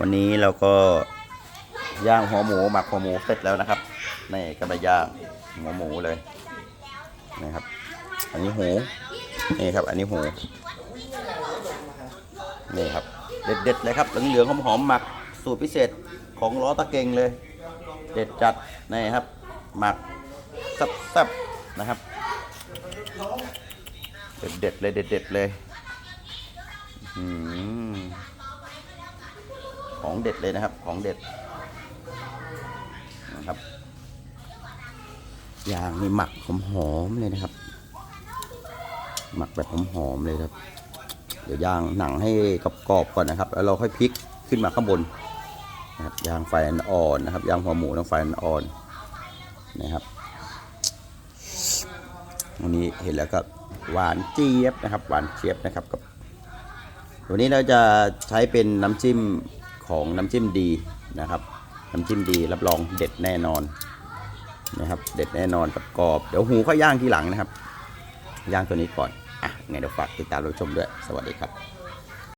วันนี้เราก็ย่างหัวหมูหมักหัวหมูเสร็จแล้วนะครับนี่ก็ไปย่างหัวหมูเลยนะครับ อันนี้หูนี่ครับ อันนี้หูนี่ครับ เด็ดๆเลยครับเหลืองๆหอมๆหมักสูตรพิเศษของล้อตะเกงเลย เด็ดจัดนี่ครับ หมักแซ่บๆนะครับ เด็ดๆเลยเด็ดๆเลยอืม ของเด็ดเลยนะครับ ของเด็ดนะครับยางนี่หมักหอมๆเลยนะครับ หมักแบบหอมๆเลยครับ เดี๋ยวย่างหนังให้กรอบๆก่อนนะครับ แล้วเราค่อยพลิกขึ้นมาข้างบนนะครับยางไฟอ่อนนะครับ ยางหัวหมูต้องไฟอ่อนนะครับวันนี้เห็นแล้วก็หวานเจี๊ยบนะครับ หวานเจี๊ยบนะครับกับวันนี้เราจะใช้เป็นน้ำจิ้ม ของน้ำจิ้มดีนะครับ น้ำจิ้มดีรับรองเด็ดแน่นอนนะครับ เด็ดแน่นอนกับกรอบ เดี๋ยวหูก็ย่างทีหลังนะครับ ย่างตัวนี้ก่อน อะ ไงเดี๋ยวฝากติดตามรับชมด้วย สวัสดีครับ